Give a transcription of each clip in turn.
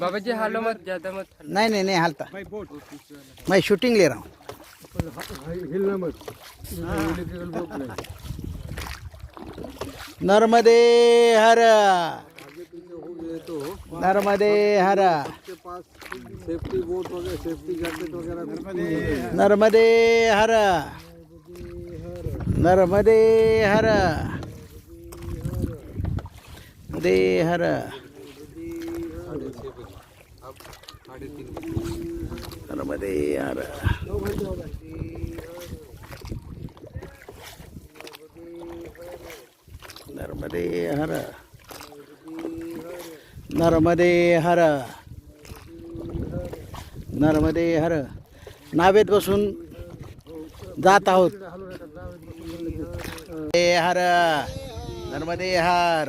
बाबा जी हालो मत ज़्यादा मत नहीं नहीं नहीं हालता। मैं शूटिंग ले रहा हूँ। नर्मदे हर। नर्मदे हर। सेफ्टी बोट वगैरह सेफ्टी जैकेट वगैरह नर्मदे हर। नर्मदे हर। दे हर नर्मदे हर नर्मदे हर नर्मदे हर नर्मदे हर नावेत बसून जात आहोत। हर नर्मदे हर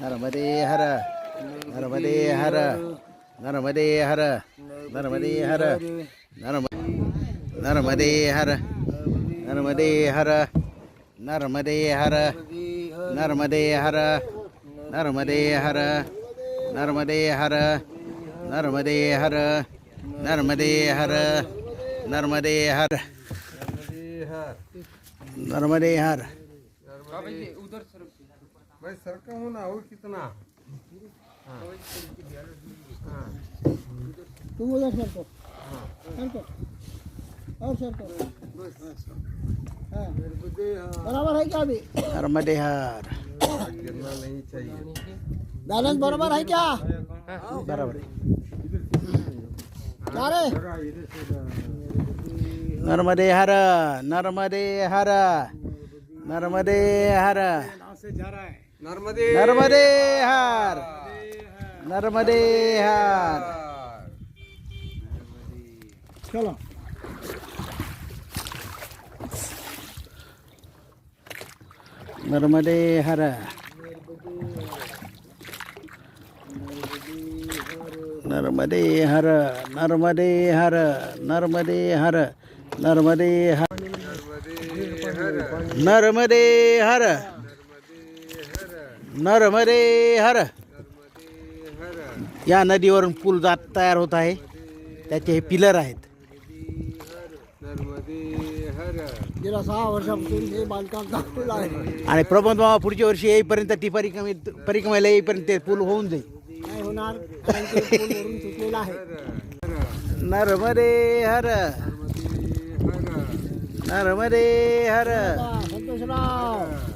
नर्मदे हर नर्मदे हर नर्मदे हर नर्मदे हर नर्म नर्मदे हर नर्मदे हर नर्मदे हर नर्मदे हर नर्मदे हर नर्मदे हर नर्मदे हर नर्मदे हर नर्मदे हर नर्मदे हर उधर भाई सरका हो ना हो कितना? तुम उधर सर को सर को और सर को हाँ। बराबर है क्या अभी? नर्मदे हर गिरना नहीं चाहिए बैलेंस बराबर है क्या? बराबर। क्या रे? नर्मदे हर नर्मदे हर नर्मदे हर से जा रहा है। नर्मदे नर्मदे हर नर्मदे हर चलो नर्मदे हर नर्मदे हर नर्मदे हर नर्मदे हर नर्मदे हर नर्मदे हर नर्मदे हर. या नदीवरून पूल जात तयार होत आहे. त्याचे हे पिलर आहेत. नर्मदे हर गेल्या सहा वर्षापासून हे बांधकाम चालू आहे. आणि प्रबंध मामा पुढच्या वर्षी येईपर्यंत ती परिक्रमे परिक्रमेला येईपर्यंत ते पूल होऊन जाईल. नाही होणार कारण ते पूल वरून तुटलेला आहे. नर्मदे हर. नर्मदे हर. संतोषराव.